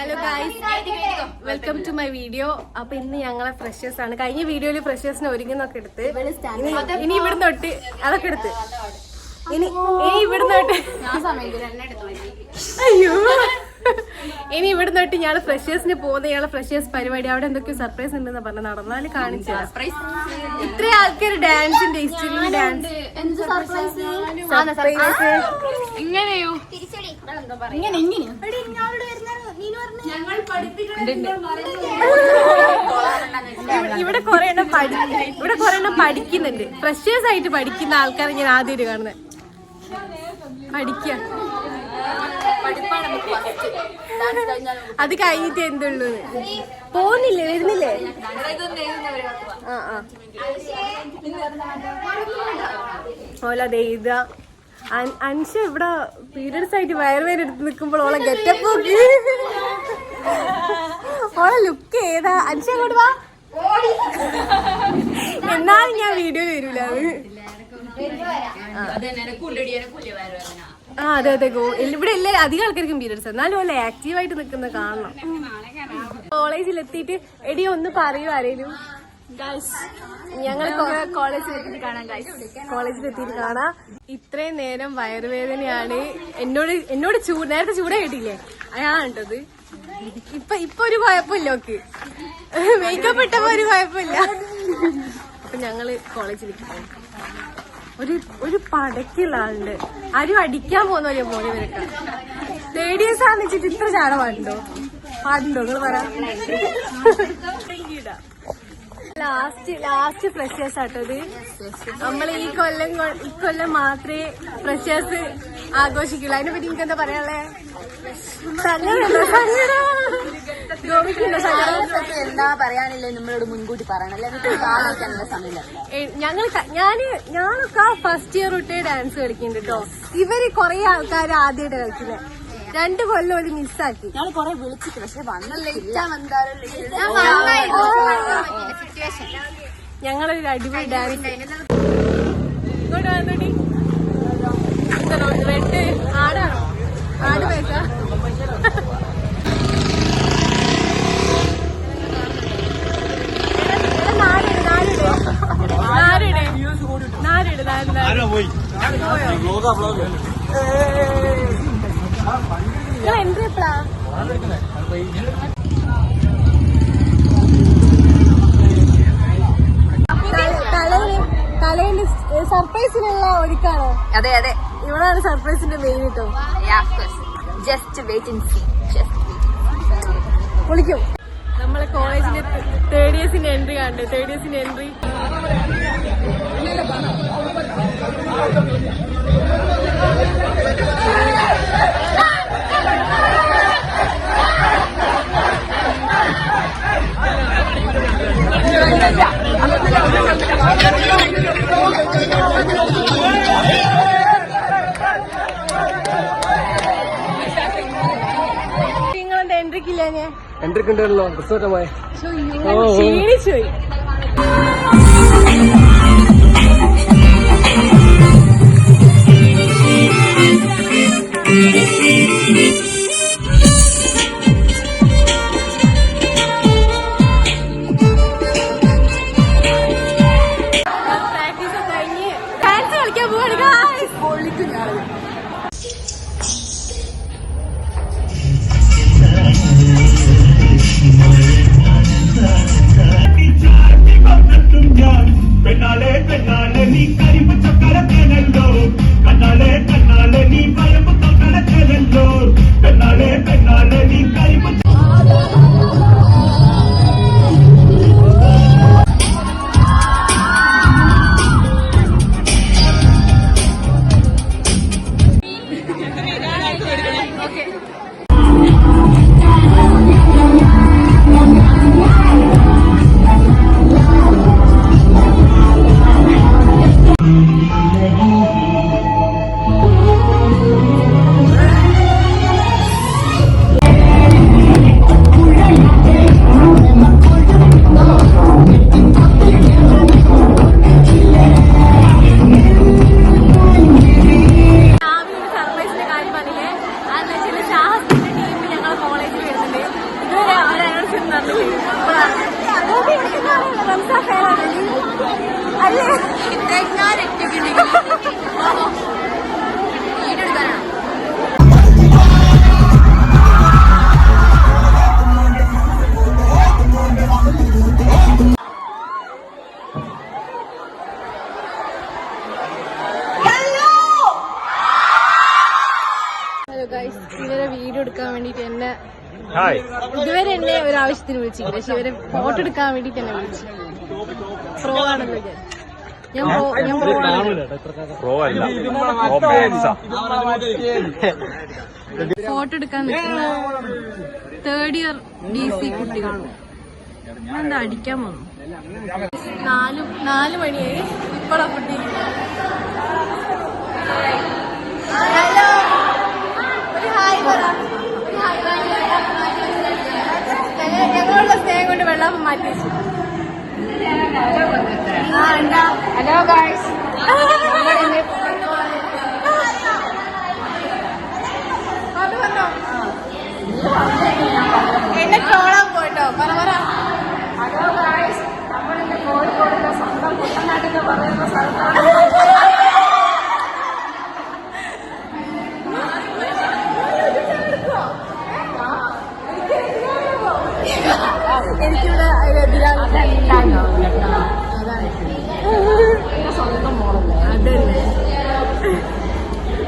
Hello guys welcome to my video അപ്പൊ ഇന്ന് ഞങ്ങളെ ഫ്രഷേഴ്സ് ആണ്. കഴിഞ്ഞ വീഡിയോയിൽ ഫ്രഷേഴ്സിന് ഒരുങ്ങുന്നൊക്കെ എടുത്ത് ഇനി ഇവിടുന്ന് തൊട്ട് അതൊക്കെ എടുത്ത്. ഇനി ഇനി ഇവിടുന്ന് തൊട്ട് അയ്യോ. ഇനി ഇവിടെ തൊട്ട് ഞാൻ ഫ്രഷേഴ്സിന് പോകുന്ന ഇയാളെ ഫ്രഷേഴ്സ് പരിപാടി. അവിടെ എന്തൊക്കെയോ സർപ്രൈസ് ഉണ്ടെന്ന് പറഞ്ഞ്. നടന്നാൽ കാണിച്ചു ഇത്ര ആൾക്കാർ ഡാൻസിന്റെ ഡാൻസ് സർപ്രൈസ് ഇങ്ങനെയോ? ഇവിടെ കൊറേ എണ്ണം പഠി ഇവിടെ കൊറേ എണ്ണം പഠിക്കുന്നുണ്ട്. ഫ്രഷേഴ്സ് ആയിട്ട് പഠിക്കുന്ന ആൾക്കാരെ ഞാൻ ആദ്യമായിട്ട് കാണുന്നത് പഠിക്ക. അത് കഴിഞ്ഞിട്ട് എന്തുള്ളൂ? പോകുന്നില്ലേ വരുന്നില്ലേ? ആ ആ. ഓല ദേ ഇതാ അൻഷ ഇവിടെ പീരിയഡ്സ് ആയിട്ട് വയറുവേദന എടുത്ത് നിൽക്കുമ്പോൾ ഓളെ ഗെറ്റപ്പ് നോക്കി. ഓളെ ലുക്ക് ഏതാ? അൻഷ അങ്ങോട്ട് വാ. എന്നാലും ഞാൻ വീഡിയോ വരൂല. അത് ആ അതെ അതെ ഗോ ഇവിടെ എല്ലാ അധികം ആൾക്കാർക്കും പീരിയഡ്സ് എന്നാലും അല്ല ആക്റ്റീവ് ആയിട്ട് നിൽക്കുന്ന കാണണം. കോളേജിൽ എത്തിയിട്ട് എടി ഒന്ന് പറയൂ ആരേലും. ഞങ്ങൾ കോളേജിൽ എത്തിയിട്ട് കാണാം കോളേജിൽ എത്തിയിട്ട് കാണാം. ഇത്രയും നേരം വയറുവേദനയാണ്. എന്നോട് എന്നോട് ചൂട് നേരത്തെ ചൂട കേട്ടില്ലേ അയാളുണ്ടത് ഇപ്പൊ ഇപ്പൊ ഒരു കുഴപ്പമില്ല ഓക്ക്. മേക്കപ്പ് ഇട്ടപ്പോ ഒരു കുഴപ്പമില്ല. അപ്പൊ ഞങ്ങൾ കോളേജിലേക്ക് പോകും ഒരു ഒരു പടക്കുള്ള ആളുണ്ട്. ആരും അടിക്കാൻ പോകുന്ന പോലെ പോലെ ഇവരൊക്കെ ലേഡീസ് ആണെന്ന് വെച്ചിട്ട് ഇത്ര ചാട പാടുണ്ടോ? പാടുണ്ടോ? നിങ്ങൾ പറ. ലാസ്റ്റ് ലാസ്റ്റ് ഫ്രഷേഴ്സ് ആട്ടത് നമ്മൾ ഈ കൊല്ലം ഈ കൊല്ലം മാത്രമേ ഫ്രഷേഴ്സ് ആഘോഷിക്കുള്ളൂ. അതിനെ പറ്റി എനിക്ക് എന്താ പറയാനുള്ളേ എന്താ പറയാനില്ലേ നമ്മളോട് മുൻകൂട്ടി പറയണം ഞങ്ങൾ ഞാൻ ഞാനൊക്കെ ഫസ്റ്റ് ഇയർ തൊട്ടേ ഡാൻസ് കളിക്കുന്നുണ്ട് കേട്ടോ ഇവർ കൊറേ ആൾക്കാർ ആദ്യമായിട്ട് കളിക്കുന്നത് രണ്ട് കൊല്ലം ഒരു മിസ്സാക്കി ഞങ്ങൾ കൊറേ വിളിച്ചിട്ട് പക്ഷെ വന്നല്ലേ ഞങ്ങളൊരു അടിപൊളി ഡാൻസ് ഇങ്ങോട്ട് വന്നോടി റെഡ് എൻട്രി എപ്പോഴാ തലയിൽ സർപ്രൈസിനുള്ള ഒരുക്കാണ് അതെ അതെ ഇവിടാണ് സർപ്രൈസിന്റെ മെയിൻ കിട്ടും just wait and see just വിളിക്കും കോളേജിന്റെ തേർഡ് ഇയേഴ്സിന്റെ എൻട്രി കണ്ട്. തേർഡ് ഇയേഴ്സിന്റെ എൻട്രി നിങ്ങളെന്താ എൻട്രിക്കില്ല ഞാൻ എന്തൊക്കെയുണ്ടല്ലോ റിസോർട്ടമായ ക്ഷീണിച്ചു me ഹായ്. ഇതുവരെ എന്നെ ഒരു ആവശ്യത്തിന് വിളിച്ചില്ല. പക്ഷെ ഇവരെ ഫോട്ടോ എടുക്കാൻ വേണ്ടിട്ട് എന്നെ വിളിച്ചു. പ്രോ ആണല്ലോ ഞാൻ ഞാൻ പ്രോ ഞാൻ പ്രോ ആണ്. പ്രോ അല്ല. ഓപ്പേൻസ ഫോട്ടോ എടുക്കാൻ നിൽക്കുന്ന തേർഡ് ഇയർ ഡി സി കുട്ടികളാണ് എന്താ അടിക്കാൻ വന്നു? നാല് നാല് മണിയായി. ഇപ്പോഴാ കുട്ടി ഹലോ ഒരു ഹായ് പറ ഒരു ഹായ് ഞങ്ങളുള്ള സ്നേഹം കൊണ്ട് വെള്ളം മാറ്റി വെച്ചു ആ എന്താ ഹലോ ഗായ്സ് അത് പറഞ്ഞോ എന്നെ ട്രോളാൻ പോയിട്ടോ പറ പറ എനിക്കിവിടെ അതല്ലേ വേണ്ട, വേണ്ട, വേണ്ട.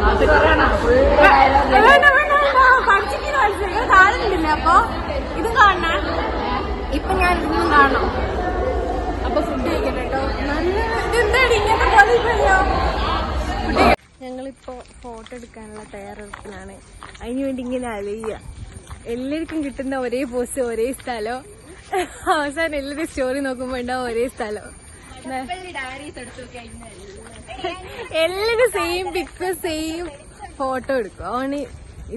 ഞാൻ ഫുഡ് ഞങ്ങളിപ്പോ ഫോട്ടോ എടുക്കാനുള്ള തയ്യാറെടുപ്പിലാണ് അതിനുവേണ്ടി ഇങ്ങനെ അലയ്യ എല്ലാവർക്കും കിട്ടുന്ന ഒരേ പോസ് ഒരേ സ്ഥലം. അവസാനം എല്ലാവരും സ്റ്റോറി നോക്കുമ്പോ ഉണ്ടാവും ഒരേ സ്ഥലം. എല്ലാരും സെയിം പിക്സ് സെയിം ഫോട്ടോ എടുക്കും. അതുകൊണ്ട്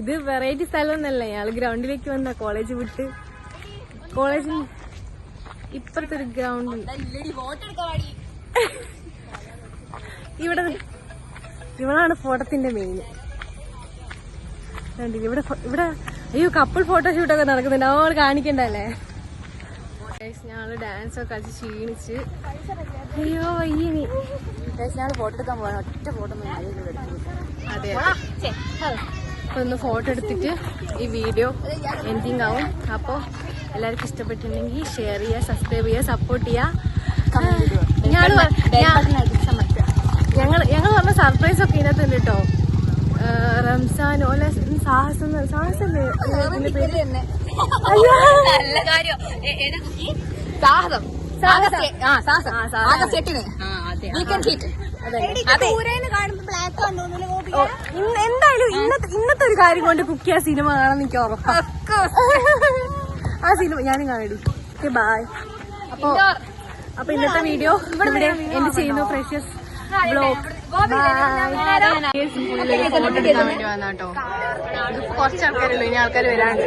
ഇത് വെറൈറ്റി സ്ഥലമൊന്നല്ല ഞങ്ങൾ ഗ്രൗണ്ടിലേക്ക് വന്ന കോളേജ് വിട്ട് കോളേജിൽ ഇപ്പുറത്തെ ഒരു ഗ്രൗണ്ട് ഇവിടെ ഇവളാണ് ഫോട്ടോത്തിന്റെ മെയിൻ ഇവിടെ ഇവിടെ അയ്യോ കപ്പിൾ ഫോട്ടോഷൂട്ടൊക്കെ നടക്കുന്നുണ്ട്. അവൾ കാണിക്കണ്ടല്ലേ? ഞങ്ങൾ ഡാൻസ് ഒക്കെ കളിച്ച് ക്ഷീണിച്ച്. അയ്യോ വയ്യനി ഫോട്ടോ എടുക്കാൻ പോകാൻ ഒറ്റ ഫോട്ടോ അതെ ഒന്ന് ഫോട്ടോ എടുത്തിട്ട് ഈ വീഡിയോ എൻഡിങ് ആവും. അപ്പോൾ എല്ലാവർക്കും ഇഷ്ടപ്പെട്ടിട്ടുണ്ടെങ്കിൽ ഷെയർ ചെയ്യുക സബ്സ്ക്രൈബ് ചെയ്യുക സപ്പോർട്ട് ചെയ്യുക. ഞങ്ങൾ ഞങ്ങൾ ഞങ്ങൾ പറഞ്ഞ സർപ്രൈസ് ഒക്കെ ഇതിനകത്തുണ്ട് കേട്ടോ റംസാൻ ഓല സാഹസം സാഹസം സാഹസം. ആ ആ. ആഗസ്റ്റ് എട്ടിന് എന്തായാലും ഇന്നത്തെ ഇന്നത്തെ ഒരു കാര്യം കൊണ്ട് കുക്കിയ സിനിമ കാണാൻ എനിക്ക് ഉറപ്പാ. ആ സിനിമ ഞാനും കാണി ഓക്കെ ബായ് അപ്പൊ അപ്പൊ ഇന്നത്തെ വീഡിയോ ഇവിടെ എന്ത് ചെയ്യുന്നു ഫ്രഷസ് ബ്ലോഗ് കുറച്ച് ആൾക്കാരുള്ളൂ ഇനി ആൾക്കാർ വരാണ്ട്